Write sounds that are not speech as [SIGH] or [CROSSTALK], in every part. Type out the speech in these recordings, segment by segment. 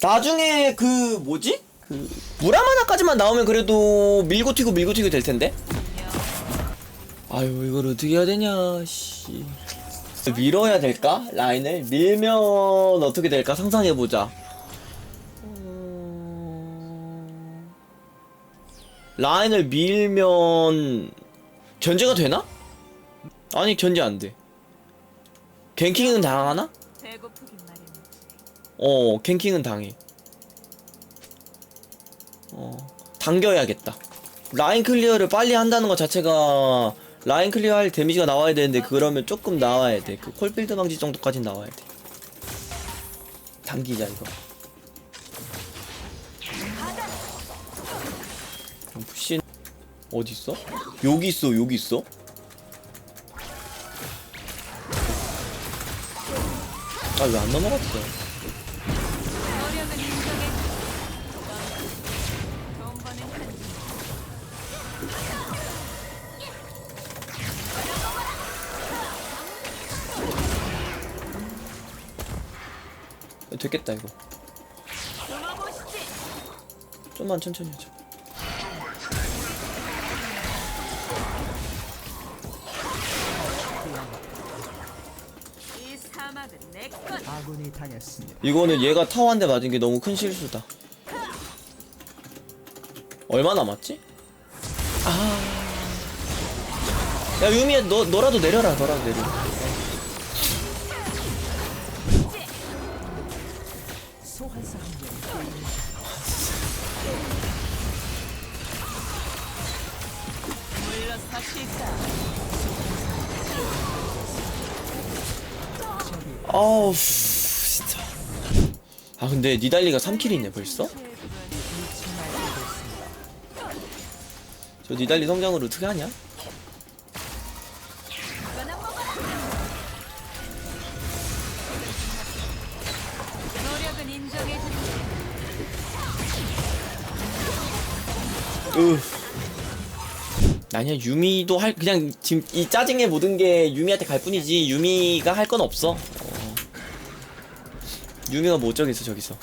나중에 그 뭐지? 그 무람 하나까지만 나오면 그래도 밀고 튀고 밀고 튀고 될 텐데. 아유 이걸 어떻게 해야 되냐 씨. 밀어야 될까? 라인을 밀면 어떻게 될까 상상해 보자. 음, 라인을 밀면 견제가 되나? 아니 견제 안 돼. 갱킹은 당하나? 배고프긴 마련이지. 어, 갱킹은 당해. 어, 당겨야겠다. 라인 클리어를 빨리 한다는 것 자체가 라인 클리어 할 데미지가 나와야 되는데 그러면 조금 나와야 돼. 그 콜필드 방지 정도까지 나와야 돼. 당기자 이거. 푸신 어디 있어? 여기 있어, 여기 있어. 아 왜 안 넘어갔어? 됐겠다 이거. 좀만 천천히 하자. 아군이 당했습니다. 이거는 얘가 타워 한 대 맞은 게 너무 큰 실수다. 얼마 남았지? 아. 야 유미야 너 너라도 내려라 너라도 내려. 아우 진짜. 아 근데 니달리가 3킬이네 벌써? 저 니달리 성장으로 어떻게 하냐? 으. 아니야 유미도 할 그냥 지금 이 짜증의 모든 게 유미한테 갈 뿐이지 유미가 할 건 없어. 어. 유미가 뭐 어쩌겠어 저기서.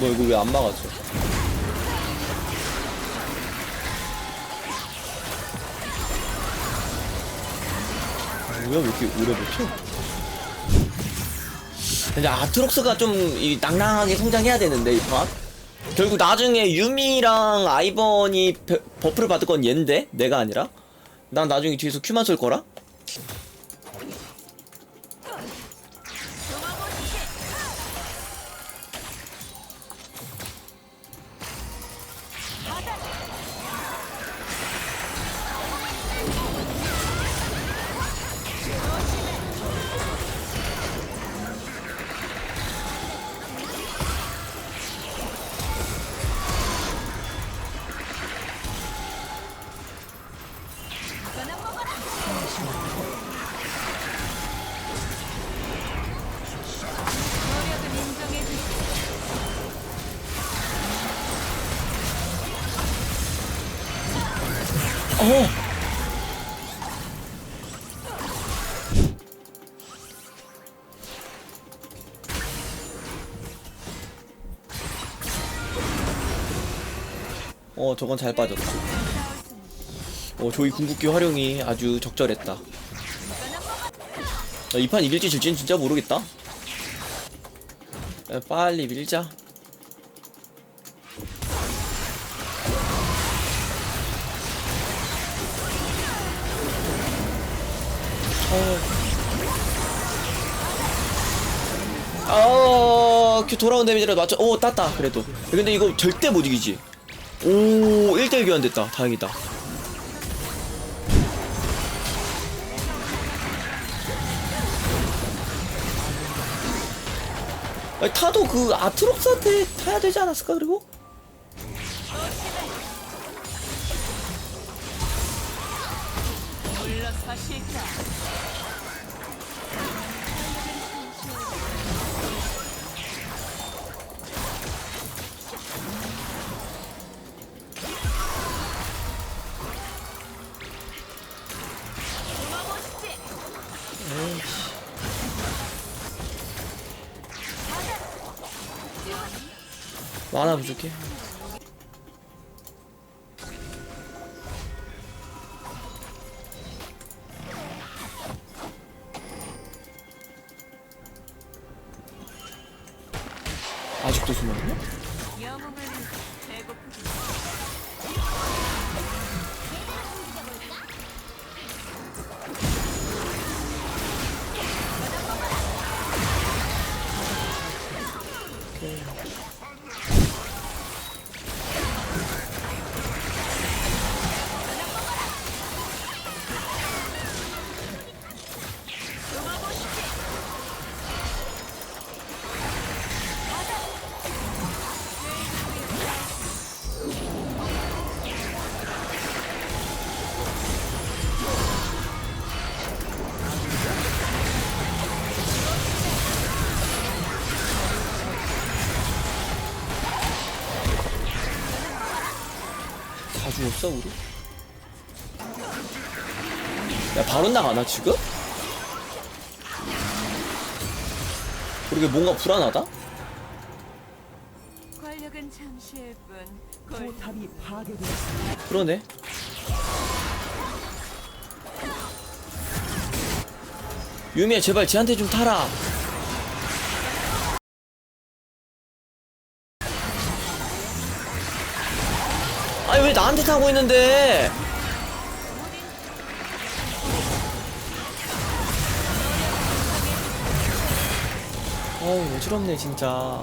뭐 이거 왜 안 막아줘? 뭐야 왜 이렇게 오래 버텨? 근데 아트록스가 좀 이 낭낭하게 성장해야 되는데 이 판. 결국 나중에 유미랑 아이번이 벼- 버프를 받을 건 얘인데 내가 아니라 난 나중에 뒤에서 큐만 쏠 거라. 어 저건 잘 빠졌다. 어 조이 궁극기 활용이 아주 적절했다. 이 판 이길지 질지는 진짜 모르겠다. 야, 빨리 밀자. 어, 큐 돌아온 데미지를 맞춰. 오, 땄다. 그래도. 근데 이거 절대 못 이기지. 오, 1대1 교환됐다. 다행이다. 아니, 타도 그 아트록스한테 타야 되지 않았을까, 그리고? 만화 부족해 다 죽었어 우리? 야 바로 나가나 지금? 그러게 뭔가 불안하다? 권력은 잠시일 뿐. 골 포탑이 파괴되었습니다. 그러네 유미야 제발 쟤한테 좀 타라 아니 왜 나한테 타고 있는데? 어우 어지럽네 진짜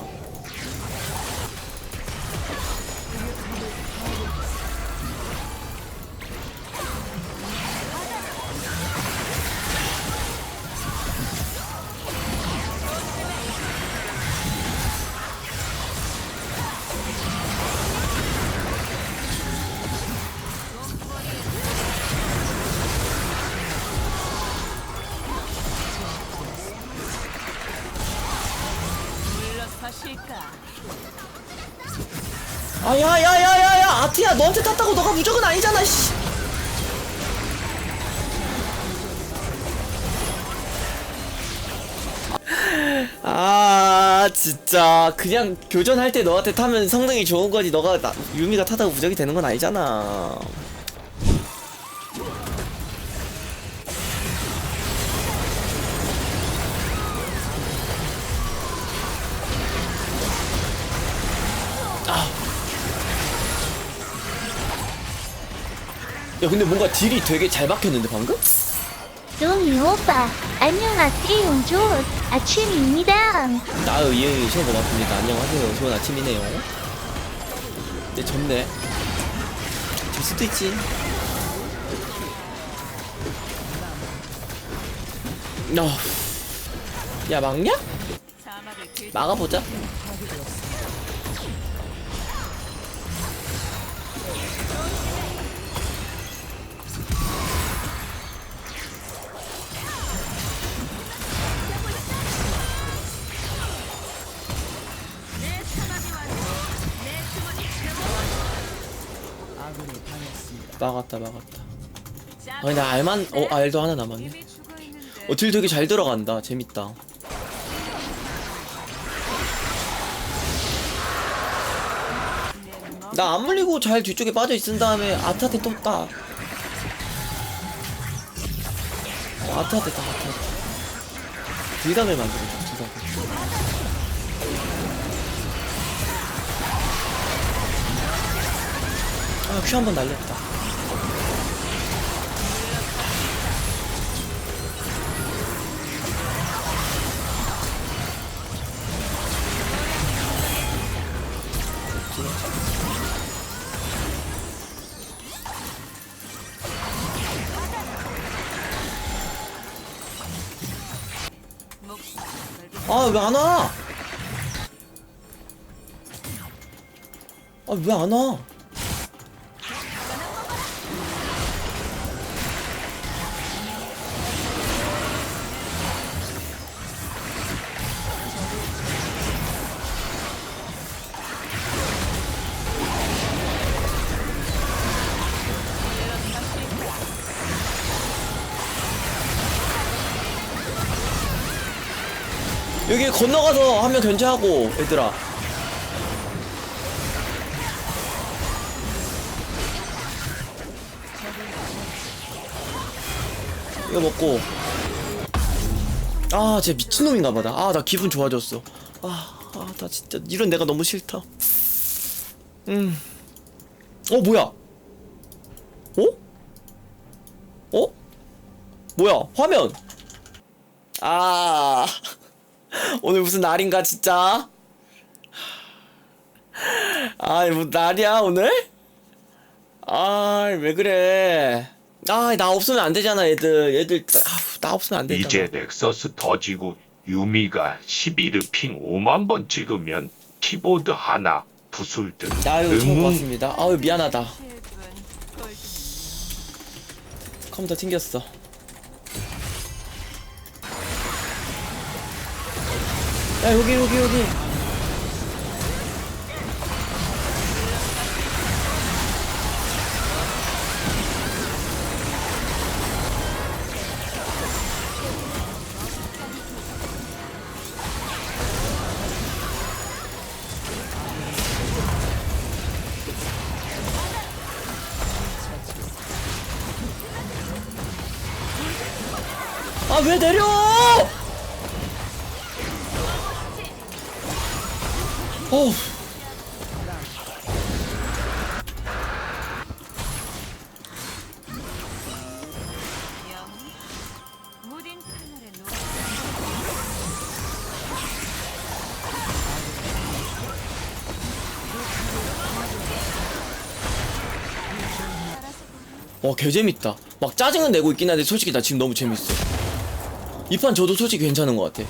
아, 야, 야, 야, 야, 야, 아트야, 너한테 탔다고 너가 무조건 아니잖아, 씨. 아, 진짜. 그냥 교전할 때 너한테 타면 성능이 좋은 거지. 너가 나, 유미가 타다고 무적이 되는 건 아니잖아. 야, 근데 뭔가 딜이 되게 잘 박혔는데, 방금? 루미 오빠, 안녕하세요. 좋은 아침입니다. 아유 예 시험 고맙습니다 안녕하세요 좋은 아침이네요 네 졌네 질 수도 있지 어. 야 막냐? 막아보자 막았다 막았다. 아니 나 알만 어 알도 하나 남았네. 이미 죽어 있는데. 어딜 되게 잘 들어간다. 재밌다. 나 안 물리고 잘 뒤쪽에 빠져 있은 다음에 아트한테 떴다 어, 아트한테 다 아트한테 딜담을 만들어줘 딜담 아 큐 한 번 날렸다 아 왜 안 와? 아 왜 안 와? 여기 건너가서 하면 견제하고 얘들아. 이거 먹고. 아 진짜 미친놈인가 보다 아 나 기분 좋아졌어. 아나 아, 아 진짜 이런 내가 너무 싫다. 음어 뭐야? 어? 어? 뭐야? 화면. 아. [LAUGHS] 오늘 무슨 날인가 진짜? 아, 뭐 날이야 오늘? 아, 왜 그래? 아, 나 없으면 안 되잖아, 얘들. 얘들 아, 나 없으면 안 되잖아. 이제 넥서스 터지고 유미가 11르 핑 5만 번 찍으면 키보드 하나 부술 듯. 아유 처음 음. 봤습니다. 아유 미안하다. 컴퓨터 튕겼어. 야 여기 여기 여기. 아 왜 내려? 어우. 와 개재밌다. 막 짜증은 내고 있긴 한데 솔직히 나 지금 너무 재밌어. 이 판 저도 솔직히 괜찮은 것 같아.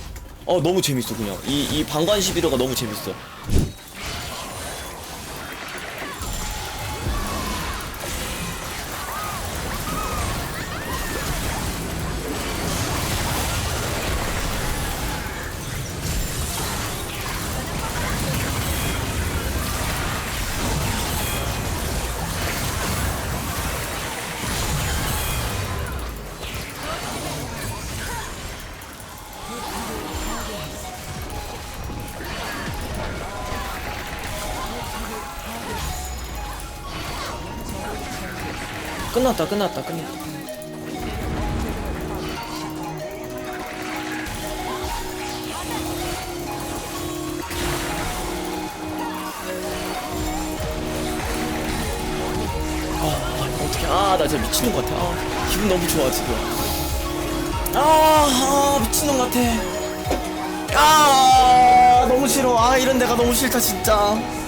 어 너무 재밌어 그냥. 이 이 방관 11호가 너무 재밌어. 끝났다 끝났다 끝났다. 아 아나 진짜 미친놈 같아. 아, 기분 너무 좋아 지금. 아, 아 미친놈 같아. 아 너무 싫어. 아 이런 내가 너무 싫다 진짜. 아.